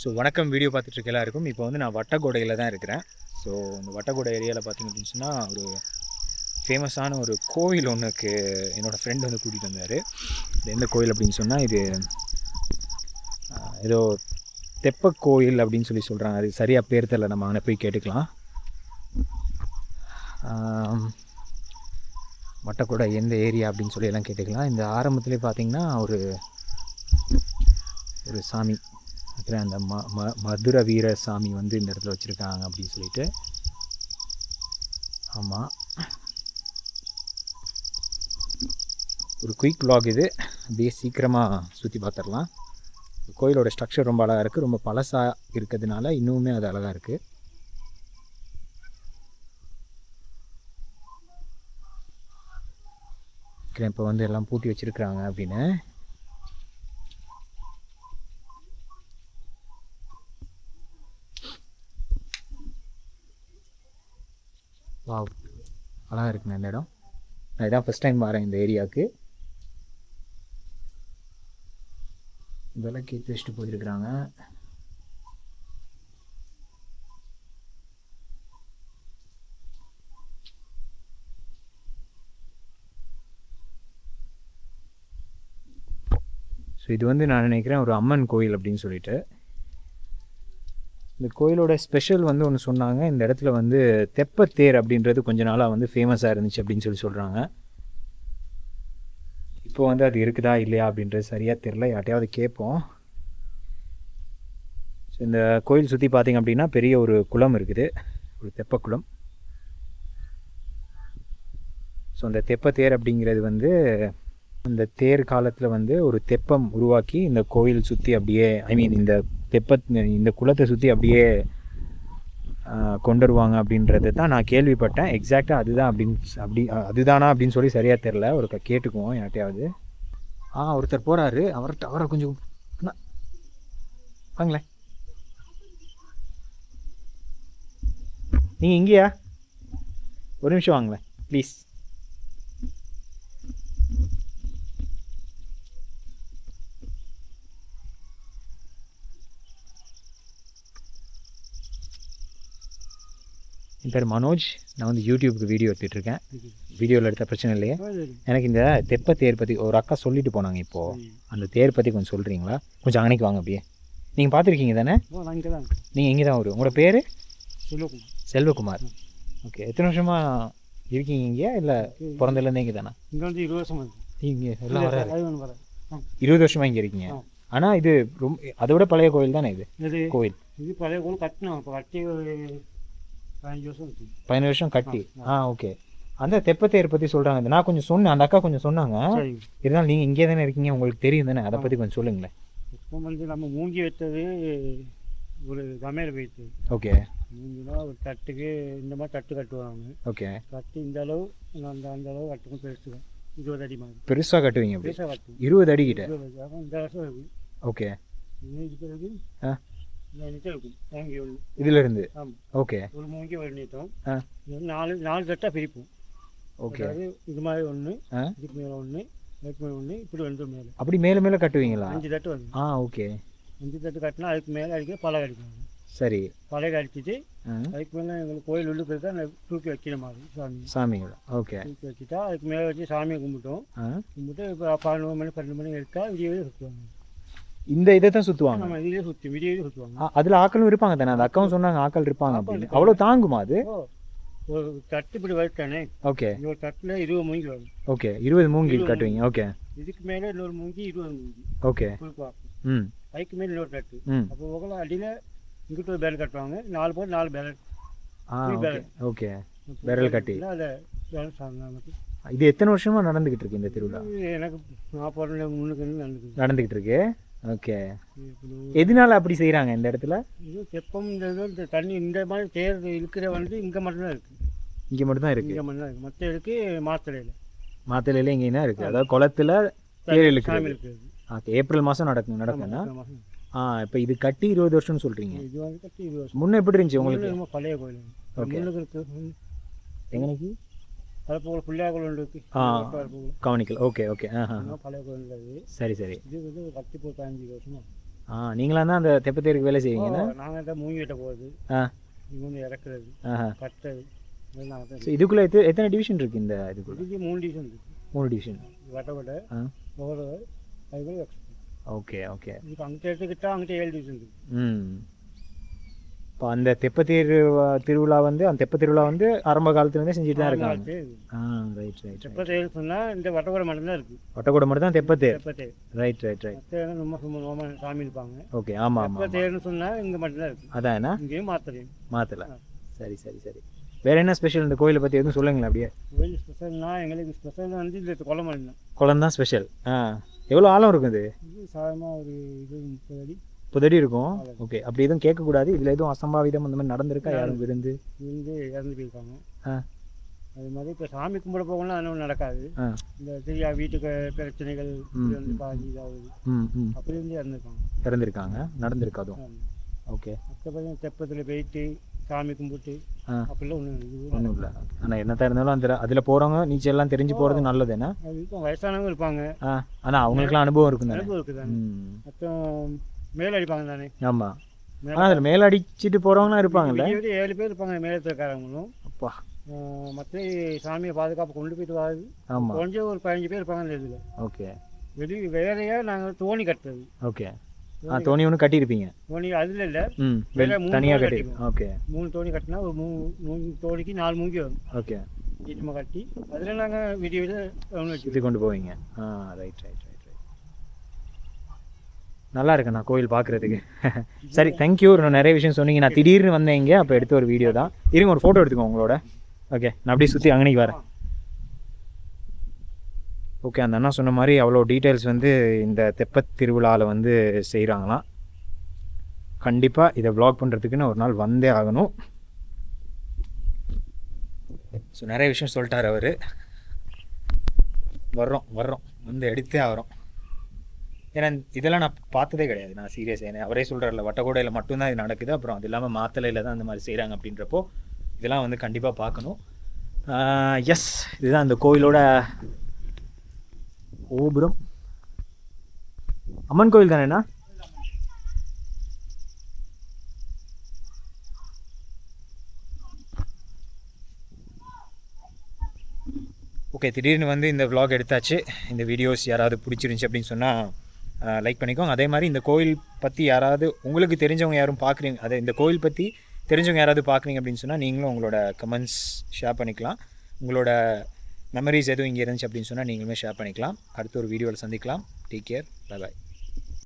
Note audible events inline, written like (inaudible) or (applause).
So வணக்கம் video பார்த்துட்டு இருக்க எல்லாருக்கும். இப்போ வந்து நான் வட்டகோடையில் தான் இருக்கிறேன். ஸோ இந்த வட்டகோடை ஏரியாவில் பார்த்தீங்க அப்படின்னு சொன்னால் ஒரு ஃபேமஸான ஒரு கோவில் ஒன்றுக்கு என்னோடய ஃப்ரெண்ட் வந்து கூட்டிகிட்டு வந்தார். இது எந்த கோயில் அப்படின்னு சொன்னால் இது ஏதோ தெப்ப கோயில் அப்படின்னு சொல்லி சொல்கிறாங்க அது சரியாக பேர் தெரில நம்ம அங்கே போய் கேட்டுக்கலாம். வட்டக்கூடை எந்த ஏரியா அப்படின்னு சொல்லி எல்லாம் கேட்டுக்கலாம். இந்த ஆரம்பத்துலேயே பார்த்திங்கன்னா ஒரு ஒரு சாமி. இருக்கிற அந்த ம ம மதுர வீர சாமி வந்து இந்த இடத்துல வச்சுருக்காங்க அப்படின்னு சொல்லிட்டு. ஆமாம் ஒரு குயிக் vlog இது. அப்படியே சீக்கிரமாக சுற்றி பார்த்துடலாம் கோயிலோட ஸ்ட்ரக்சர் ரொம்ப அழகாக இருக்குது ரொம்ப பழசாக இருக்கிறதுனால இன்னுமே அது அழகாக இருக்குது இப்போ வந்து எல்லாம் பூட்டி வச்சுருக்குறாங்க அப்படின்னு. வாவ் அழகாக இருக்குங்க இந்த இடம். நான் இதான் ஃபஸ்ட் டைம் வரேன் இந்த ஏரியாவுக்கு. விலைக்கு ஏற்றி வச்சுட்டு போயிருக்கிறாங்க ஸோ இது வந்து நான் நினைக்கிறேன் ஒரு அம்மன் கோயில் அப்படின்னு சொல்லிட்டு. இந்த கோயிலோட ஸ்பெஷல் வந்து ஒன்று சொன்னாங்க. இந்த இடத்துல வந்து தெப்பத்தேர் அப்படின்றது கொஞ்ச நாளாக வந்து ஃபேமஸாக இருந்துச்சு அப்படின்னு சொல்லி சொல்கிறாங்க இப்போ வந்து அது இருக்குதா இல்லையா அப்படின்றது சரியாக தெரில யார்ட்டையாவது கேட்போம். ஸோ இந்த கோயில் சுற்றி பார்த்தீங்க அப்படின்னா பெரிய ஒரு குளம் இருக்குது. ஒரு தெப்பக்குளம் ஸோ அந்த தெப்பத்தேர் அப்படிங்கிறது வந்து அந்த தேர் காலத்தில் வந்து ஒரு தெப்பம் உருவாக்கி இந்த கோயில் சுற்றி அப்படியே ஐ மீன் இந்த தெப்ப இந்த குளத்தை சுற்றி அப்படியே கொண்டு வருவாங்க அப்படின்றது தான் நான் கேள்விப்பட்டேன். எக்ஸாக்டாக அதுதான் அப்படின்னு அப்படி அதுதானா அப்படின்னு சொல்லி சரியாக தெரில ஒரு கேட்டுக்குவோம் யார்ட்டையாவது ஆ ஒருத்தர் போகிறாரு அவர்கிட்ட அவரை கொஞ்சம் வாங்களேன். நீங்கள் இங்கேயா? ஒரு நிமிஷம் வாங்களேன் ப்ளீஸ் என் பேர் மனோஜ் நான் வந்து யூடியூப்க்கு வீடியோ எடுத்துகிட்டு இருக்கேன். வீடியோவில் எடுத்த பிரச்சனை இல்லையே. எனக்கு இந்த தெப்ப தேர் பற்றி ஒரு அக்கா சொல்லிட்டு போனாங்க இப்போது அந்த தேர் பற்றி கொஞ்சம் சொல்கிறீங்களா கொஞ்சம் அங்கனைக்கு வாங்க அப்படியே. நீங்கள் பார்த்துருக்கீங்க தானே? நீங்கள் இங்கே தான் வரும் உங்களோட பேர்? சொல்லுவோம் செல்வகுமார். ஓகே எத்தனை வருஷமாக இருக்கீங்க இங்கே இல்லை பிறந்ததுலேருந்தே இங்கே தானே இங்கே வந்து இருபது வருஷம். இங்கே எல்லாம் வர இருபது வருஷமாக இங்கே இருக்கீங்க. ஆனால் இது ரொம்ப அதை விட பழைய கோயில் தானே இது? கோவில் இது பழைய கோயில் கட்டினோம் இப்போ கட்டி பதினஞ்சு வருஷம் கட்டி. ஆ ஓகே அந்த தெப்பத்தேர் பற்றி சொல்கிறாங்க நான் கொஞ்சம் சொன்னேன். அந்த அக்கா கொஞ்சம் சொன்னாங்க. இருந்தாலும் நீங்கள் இங்கே தானே இருக்கீங்க. உங்களுக்கு தெரியும் தானே. அதை பற்றி கொஞ்சம் சொல்லுங்களேன். இப்போ வந்து நம்ம மூங்கி வைத்தது ஒரு கமையில் வைத்து ஓகே மூங்கினா ஒரு தட்டுக்கு இந்த மாதிரி தட்டு கட்டுவாங்க. ஓகே கட்டி இந்த அளவு அந்த அந்த அளவு கட்டுக்கும் பெருசு இருபது அடி மாதிரி. பெருசாக கட்டுவீங்க பெருசாக கட்டும் இருபது அடி. கிட்ட இந்த வருஷம் ஓகே பிறகு இதுல இருந்து ஓகே. ஒரு மூங்கி ஒரு நீட்டம். நாலு நாலு தட்டாக பிரிப்போம். ஓகே. இது மாதிரி ஒன்று இதுக்கு மேலே ஒன்று இதுக்கு மேலே ஒன்று இப்படி வந்து மேலே. அப்படி மேலே மேலே கட்டுவீங்களா? அஞ்சு தட்டு வருது ஆ ஓகே. அஞ்சு தட்டு கட்டினா அதுக்கு மேலே அடிக்க பலகை அடிக்கணும் சரி. பலகை அடிச்சுட்டு அதுக்கு மேலே எங்களுக்கு கோயில் உள்ளுக்கு இருக்கா அந்த தூக்கி வைக்கிற மாதிரி சாமி. சாமிங்களா ஓகே. தூக்கி வச்சுட்டா அதுக்கு மேலே வச்சு சாமியை கும்பிட்டோம். கும்பிட்டு இப்போ பதினொரு மணி பன்னெண்டு மணி எடுத்தா விடிய விடிய சுற்றுவாங்க. இந்த இதை தான் சுற்றுவாங்க நம்ம இதிலே சுற்றி விடிய சுற்றுவாங்க அதில் ஆக்களும் இருப்பாங்க தானே? அந்த அக்காவும் சொன்னாங்க ஆக்கள் இருப்பாங்க அப்படின்னு. அவ்வளோ தாங்குமா அது? ஒரு தட்டு இப்படி வருத்தானே ஓகே. ஒரு தட்டில் இருபது மூங்கி வரும். ஓகே இருபது மூங்கில் கட்டுவீங்க. ஓகே. இதுக்கு மேலே இன்னொரு மூங்கி இருபது மூங்கி. ஓகே. ம். அதுக்கு மேலே இன்னொரு தட்டு. அப்போ உங்களை அடியில் இங்கிட்ட ஒரு பேல் கட்டுவாங்க. நாலு பேர் நாலு பேல் ஆ ஓகே. விரல் கட்டி. அதை பேலன்ஸ் ஆகுது இது எத்தனை வருஷமா நடந்துகிட்டு இருக்கு இந்த திருவிழா? எனக்கு நாற்பது முன்னுக்கு நடந்துக்குது நடந்துகிட்டு இருக்கு. ஓகே. எதனால அப்படி செய்றாங்க இந்த இடத்துல? இது தெப்பம் இந்த தண்ணி இந்த மாதிரி தேர் இழுக்கிற வந்து இங்கே மட்டும்தான் இருக்குது இங்கே மட்டும்தான் இருக்கு? இங்கே மட்டும்தான் இருக்குது மற்ற இருக்கு மாத்தலையில் மாத்தலையில இங்கே தான் இருக்கு? அதாவது குளத்துல தேர் இழுக்கிறது. இருக்குது ஓகே ஏப்ரல் மாதம் நடக்கும் மாசம். ஆ இப்போ இது கட்டி இருபது வருஷம்னு சொல்றீங்க. இது வந்து கட்டி இருபது வருஷம். முன்ன எப்படி இருந்துச்சு உங்களுக்கு? பழைய கோயில். Okay. முன்னுக்கு இருக்கு. ஆ. போல் கவனிக்கல். ஓகே ஓகே பழைய சரி சரி. இது வந்து கட்டி போட்டு பதினஞ்சு வருஷமா. ஆ நீங்களாம் தான் அந்த தெப்பத்தேருக்கு வேலை செய்வீங்க நாங்கள் தான் மூங்கி வெட்ட போகுது ஆ. இங்கே வந்து இறக்குறது கட்டுறது. நாங்கள் ஸோ இதுக்குள்ளே எத்து எத்தனை டிவிஷன் இருக்குது இந்த இதுக்குள்ளே? இதுக்கு மூணு டிவிஷன் இருக்குது மூணு டிவிஷன் அதுக்கு எக்ஸ்போர்ட் ஓகே ஓகே இதுக்கு அங்கிட்ட எடுத்துக்கிட்டா அங்கிட்ட ஏழு டிவிஷன் இருக்குது ம். இப்போ அந்த தெப்பத்தேர் வ- திருவிழா வந்து அந்த தெப்ப திருவிழா வந்து ஆரம்ப காலத்துலேருந்தே செஞ்சுட்டு தான் இருக்காங்க. ஆ ரைட் ரைட் ரைட் தெப்பத்தேர் சொன்னால் இந்த வட்டக்கூட மட்டும்தான் இருக்குது ஒட்டக்கூட மட்டும் தான் தெப்பத்தேர் தெப்பத்தேர் ரைட் ரைட் ரைட் நம்ம சும்மா சாமி இருப்பாங்க. ஓகே ஆமாம் ஆமாம் தெப்பத்தேர்னு சொன்னால் இங்கே மட்டும்தான் இருக்குது அதான் என்ன? இங்கேயும் மாத்திரையும் மாற்றலை சரி சரி சரி. வேறு என்ன ஸ்பெஷல் இந்த கோயிலை பற்றி எதுவும் சொல்லுங்களேன் அப்படியே? கோயில் ஸ்பெஷல்னா எங்களுக்கு ஸ்பெஷல் வந்து இந்த குளம் தான் குளம் தான் ஸ்பெஷல் ஆ. எவ்வளோ ஆழம் இது? சாதாரணமாக ஒரு இது முப்பது அடி. முப்பது அடி இருக்கும். ஓகே. அப்படி எதுவும் கேட்கக்கூடாது. இதில் எதுவும் அசம்பாவிதம் அந்த மாதிரி நடந்திருக்கா? யாரும் விருந்து? இருந்து இறந்து போயிருக்காங்க ஆ. அது மாதிரி இப்போ சாமி கும்பிட போகலாம் அது ஒன்றும் நடக்காது. இந்த தெரியா வீட்டுக்கு பிரச்சனைகள் வந்து பாதி இதாகுது. அப்படி இருந்து இறந்துருக்காங்க. இறந்துருக்காங்க. நடந்திருக்கு அதுவும். ஆமா. ஓகே. மற்றபடி தெப்பத்தில் போயிட்டு சாமி கும்பிட்டு அப்படிலாம் ஒன்றும் ஒன்றும் இல்லை. ஆனால் என்னத்தான் இருந்தாலும் அந்த அதில் போகிறவங்க நீச்சல் எல்லாம் தெரிஞ்சு போகிறது நல்லது என்ன? வயசானவங்க இருப்பாங்க. ஆனால் அவங்களுக்குலாம் அனுபவம் இருக்கும் தானே அனுபவம் இருக்குது தானே ம். மொத்தம் மேலே அடிப்பாங்க தானே ஆமாம் ஆனால் அதில் மேலே அடிச்சிட்டு போகிறவங்களாம் இருப்பாங்கல்ல ஏழு பேர் இருப்பாங்க மேலத்துக்காரங்களும் அப்பா. மற்ற சாமியை பாதுகாப்பு கொண்டு போயிட்டு வாது ஆமாம் கொஞ்சம் ஒரு பதினஞ்சு பேர் இருப்பாங்க அந்த இதில் ஓகே. வெளி வேறையாக நாங்கள் தோணி கட்டுறது. ஓகே. ஆ தோணி ஒன்று கட்டியிருப்பீங்க? தோணி அதில் இல்லை. ம் தனியாக கட்டி. ஓகே. மூணு தோணி கட்டினா ஒரு மூணு மூணு தோணிக்கு நாலு மூங்கி வரும். ஓகே. ஈட்டமாக கட்டி அதில் நாங்கள் விடிய வச்சுருக்கோம் சுற்றி கொண்டு போவீங்க. ஆ ரைட் ரைட் நல்லா இருக்குண்ணா கோயில் பார்க்குறதுக்கு (laughs) சரி தேங்க்யூ நான் நிறைய விஷயம் சொன்னீங்க. நான் திடீர்னு வந்தேன் இங்கே அப்போ எடுத்த ஒரு வீடியோ தான். இருங்க ஒரு ஃபோட்டோ எடுத்துக்கோ உங்களோட. ஓகே நான் அப்படியே சுற்றி அங்கனைக்கு வரேன். ஓகே அந்த அண்ணா சொன்ன மாதிரி அவ்வளோ டீட்டெயில்ஸ் வந்து இந்த தெப்பத் திருவிழாவில் வந்து செய்கிறாங்களாம் கண்டிப்பாக இதை வ்ளாக் பண்ணுறதுக்குன்னு ஒரு நாள் வந்தே ஆகணும். ஸோ நிறைய விஷயம் சொல்லிட்டார் அவர். வர்றோம் வர்றோம். வந்து எடுத்தே ஆகிறோம். ஏன்னா இதெல்லாம் நான் பார்த்ததே கிடையாது. நான் சீரியஸ் ஏன்னா அவரே சொல்கிறார்ல வட்டக்கோடையில் மட்டும்தான் இது நடக்குது. அப்புறம் அது இல்லாமல் மாத்தலையில் தான் அந்த மாதிரி செய்கிறாங்க அப்படின்றப்போ இதெல்லாம் வந்து கண்டிப்பாக பார்க்கணும். எஸ் இதுதான் அந்த கோயிலோட கோபுரம். அம்மன் கோயில் தானேண்ணா ஓகே திடீர்னு வந்து இந்த vlog எடுத்தாச்சு. இந்த வீடியோஸ் யாராவது பிடிச்சிருந்துச்சி அப்படின்னு சொன்னால் லைக் பண்ணிக்கோங்க. அதே மாதிரி இந்த கோயில் பற்றி யாராவது உங்களுக்கு தெரிஞ்சவங்க யாரும் பார்க்குறீங்க அதை இந்த கோயில் பற்றி தெரிஞ்சவங்க யாராவது பார்க்குறீங்க அப்படின்னு சொன்னால் நீங்களும் உங்களோட கமெண்ட்ஸ் ஷேர் பண்ணிக்கலாம். உங்களோட மெமரிஸ் எதுவும் இங்கே இருந்துச்சு அப்படின்னு சொன்னால் நீங்களுமே ஷேர் பண்ணிக்கலாம். அடுத்த ஒரு வீடியோவில் சந்திக்கலாம். Take care bye bye